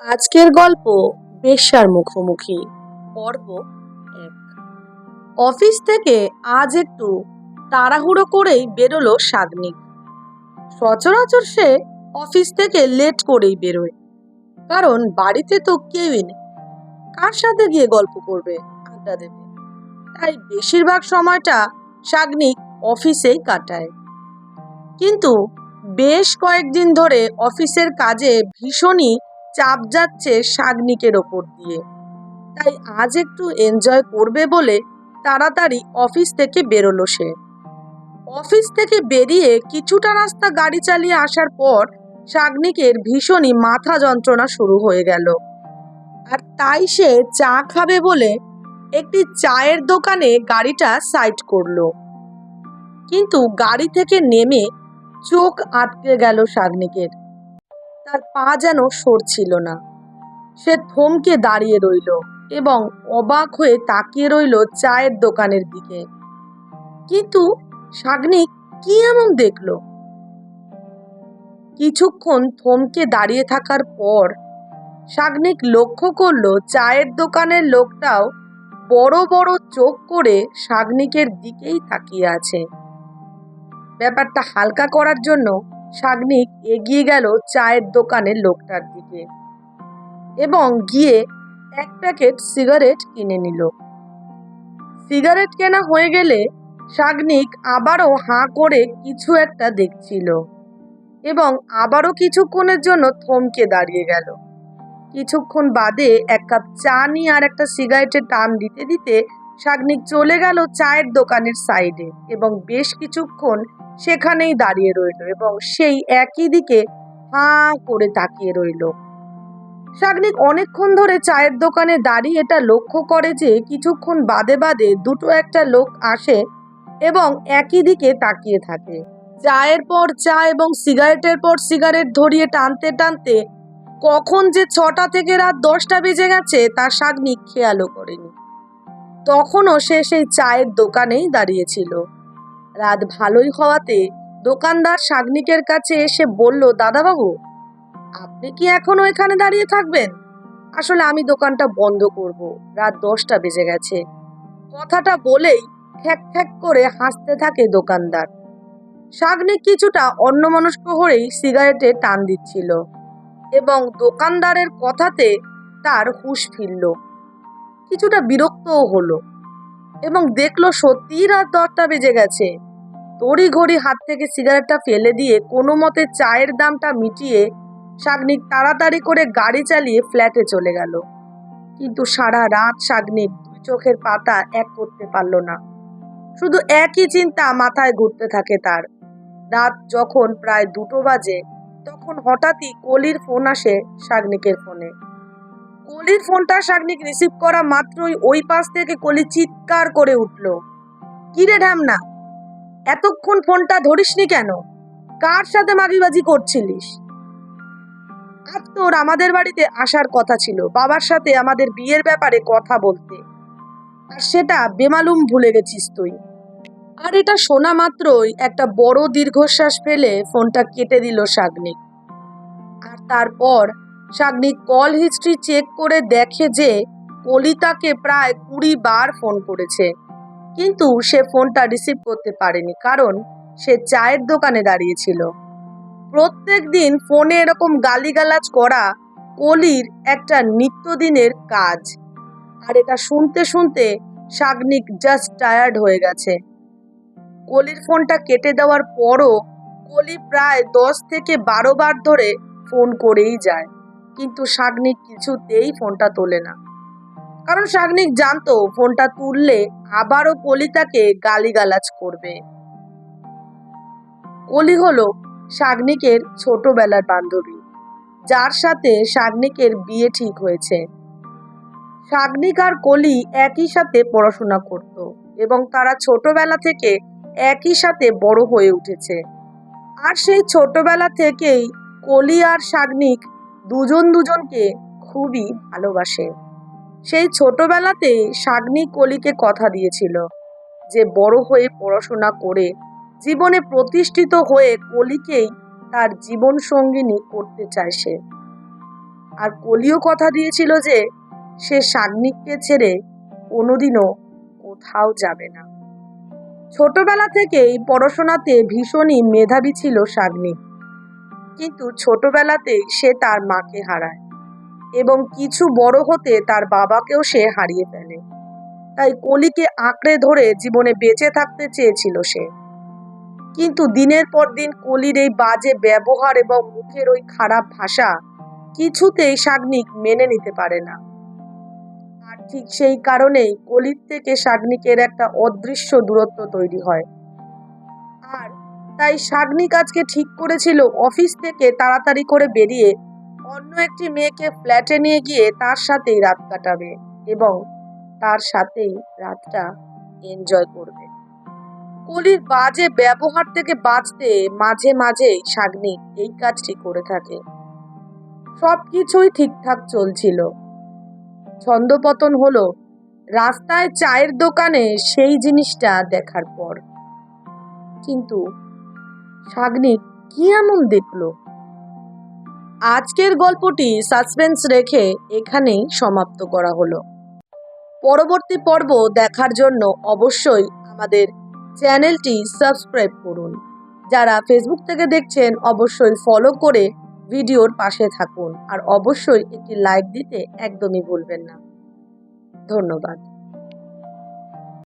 আজকের গল্প বেশ্যার মুখোমুখি, পর্ব এক। অফিস থেকে আজ একটু তাড়াহুড়ো করেই বেরোলো সাগ্নিক। সচরাচর সে অফিস থেকে লেট করেই বেরোয়, কারণ বাড়িতে তো কেউই নেই। কার সাথে গিয়ে গল্প করবে, আড্ডা দেবে? তাই বেশিরভাগ সময়টা সাগ্নিক অফিসেই কাটায়। কিন্তু বেশ কয়েকদিন ধরে অফিসের কাজে ভীষণই চাপ যাচ্ছে সাগনিকের ওপর দিয়ে। তাই আজ একটু এনজয় করবে বলে তাড়াতাড়ি অফিস থেকে বেরোলো সে। অফিস থেকে বেরিয়ে কিছুটা রাস্তা গাড়ি চালিয়ে আসার পর সাগনিকের ভীষণই মাথা যন্ত্রণা শুরু হয়ে গেল। আর তাই সে চা খাবে বলে একটি চায়ের দোকানে গাড়িটা সাইড করল। কিন্তু গাড়ি থেকে নেমে চোখ আটকে গেল সাগনিকের। তার পা যেন সরছিল না। সে থমকে দাঁড়িয়ে রইল এবং অবাক হয়ে তাকিয়ে রইল চায়ের দোকানের দিকে। কিন্তু সাগনিক কি এমন দেখল? কিছুক্ষণ থমকে দাঁড়িয়ে থাকার পর সাগনিক লক্ষ্য করল চায়ের দোকানের লোকটাও বড় বড় চোখ করে সাগনিকের দিকেই তাকিয়ে আছে। ব্যাপারটা হালকা করার জন্য সাগনিক এগিয়ে গেল চায়ের দোকানের লোকটার দিকে এবং গিয়ে এক প্যাকেট সিগারেট কিনে নিল। সিগারেট কেনা হয়ে গেলে সাগনিক আবারও হাঁ করে কিছু একটা দেখছিল এবং আবারও কিছুক্ষণের জন্য থমকে দাঁড়িয়ে গেল। কিছুক্ষণ বাদে এক কাপ চা নিয়ে আর একটা সিগারেটের টান দিতে দিতে সাগনিক চলে গেল চায়ের দোকানের সাইডে এবং বেশ কিছুক্ষণ সেখানেই দাঁড়িয়ে রইল এবং সেই একই দিকে হাঁ করে তাকিয়ে রইল। সাগনিক অনেকক্ষণ ধরে চায়ের দোকানে দাঁড়িয়ে এটা লক্ষ্য করে যে কিছুক্ষণ বাদে বাদে দুটো একটা লোক আসে এবং একই দিকে তাকিয়ে থাকে। চায়ের পর চা এবং সিগারেটের পর সিগারেট ধরিয়ে টানতে টানতে কখন যে ছটা থেকে রাত দশটা বেজে গেছে তা সাগনিক খেয়ালও করেনি। তখনও সে সেই চায়ের দোকানেই দাঁড়িয়েছিল। রাত ভালোই হওয়াতে দোকানদার সাগনিকের কাছে এসে বলল, দাদাবাবু, আপনি কি এখনও এখানে দাঁড়িয়ে থাকবেন? আসলে আমি দোকানটা বন্ধ করব। রাত দশটা বেজে গেছে। কথাটা বলেই খ্যাক খ্যাক করে হাসতে থাকে দোকানদার। সাগনিক কিছুটা অন্যমনস্ক হয়েই সিগারেটে টান দিচ্ছিল এবং দোকানদারের কথাতে তার হুঁশ ফিরল। কিছুটা বিরক্তও হলো এবং দেখল সত্যিই রাত দশটা বেজে গেছে। তড়ি ঘড়ি হাত থেকে সিগারেটটা ফেলে দিয়ে কোনো মতে চায়ের দামটা মিটিয়ে সাগনিক তাড়াতাড়ি করে গাড়ি চালিয়ে ফ্ল্যাটে চলে গেল। কিন্তু সারা রাত সাগনিক দুই চোখের পাতা এক করতে পারল না। শুধু একই চিন্তা মাথায় ঘুরতে থাকে তার। রাত যখন প্রায় দুটো বাজে, তখন হঠাৎই কলির ফোন আসে সাগনিকের ফোনে। কলির ফোনটা সাগনিক রিসিভ করা মাত্রই ওই পাশ থেকে কলি চিৎকার করে উঠল। কিরে ঢ্যামনা, এতক্ষণ ফোনটা ধরিসনি কেন? কার সাথে মাগিবাজি করছিলিস? আজ তোর আমাদের বাড়িতে আসার কথা ছিল, বাবার সাথে আমাদের বিয়ের ব্যাপারে কথা বলতে। আর সেটা বেমালুম ভুলে গেছিস তুই। আর এটা শোনা মাত্রই একটা বড় দীর্ঘশ্বাস ফেলে ফোনটা কেটে দিল সাগনিক আর তারপর সাগনিক কল হিস্ট্রি চেক করে দেখে যে কলিতাকে প্রায় কুড়ি বার ফোন করেছে। কিন্তু সে ফোনটা রিসিভ করতে পারেনি, কারণ সে চায়ের দোকানে দাঁড়িয়েছিল। প্রত্যেক দিন ফোনে এরকম গালিগালাজ করা কলির একটা নিত্যদিনের কাজ। আর এটা শুনতে শুনতে সাগনিক জাস্ট টায়ার্ড হয়ে গেছে। কলির ফোনটা কেটে দেওয়ার পরও কলি প্রায় দশ থেকে বারো বার ধরে ফোন করেই যায়। কিন্তু সাগনিক কিছুতেই ফোনটা তোলে না। কারণ সাগনিক জানতো ফোনটা তুললে আবারও কলি তাকে গালিগালাজ করবে। কলি হলো সাগনিকের ছোটবেলার বান্ধবী, যার সাথে সাগনিকের বিয়ে ঠিক হয়েছে। সাগনিক আর কলি একই সাথে পড়াশোনা করত এবং তারা ছোটবেলা থেকে একই সাথে বড় হয়ে উঠেছে। আর সেই ছোটবেলা থেকেই কলি আর সাগনিক দুজন দুজনকে খুবই ভালোবাসে। সেই ছোটবেলাতে সাগনিক কলিকে কথা দিয়েছিল যে, বড় হয়ে পড়াশোনা করে জীবনে প্রতিষ্ঠিত হয়ে কলিকেই তার জীবন সঙ্গিনী করতে চায় সে। আর কলিও কথা দিয়েছিল যে, সে শাগনিককে ছেড়ে কোনোদিনও কোথাও যাবে না। ছোটবেলা থেকেই পড়াশোনাতে ভীষণই মেধাবী ছিল শাগনিক কিন্তু ছোটবেলাতেই সে তার মাকে হারায় এবং কিছু বড় হতে তার বাবাকেও সে হারিয়ে ফেলে। তাই কলিকে আঁকড়ে ধরে জীবনে বেঁচে থাকতে চেয়েছিল সে। কিন্তু দিনের পর দিন কলির এই বাজে ব্যবহার এবং মুখের ওই খারাপ ভাষা কিছুতেই শাগনিক মেনে নিতে পারে না। আর ঠিক সেই কারণেই কলির থেকে শাগনিকের একটা অদৃশ্য দূরত্ব তৈরি হয়। আর তাই শাগনিক আজকে ঠিক করেছিল অফিস থেকে তাড়াতাড়ি করে বেরিয়ে। অন্য একটি মেয়েকে ফ্ল্যাটে নিয়ে গিয়ে তার সাথেই রাত কাটাবে এবং তার সাথেই রাতটা এনজয় করবে। কলির বাজে ব্যবহার থেকে বাঁচতে মাঝে মাঝেই শাগনিক এই কাজটি করে থাকে। সব কিছুই ঠিকঠাক চলছিল। ছন্দপতন হলো, রাস্তায় চায়ের দোকানে সেই জিনিসটা দেখার পর। কিন্তু শাগনিক কি এমন দেখল? আজকের গল্পটি সাসপেন্স রেখে এখানেই সমাপ্ত করা হলো। পরবর্তী পর্ব দেখার জন্য অবশ্যই আমাদের চ্যানেলটি সাবস্ক্রাইব করুন। যারা ফেসবুক থেকে দেখছেন, অবশ্যই ফলো করে ভিডিওর পাশে থাকুন। আর অবশ্যই একটি লাইক দিতে একদমই ভুলবেন না। ধন্যবাদ।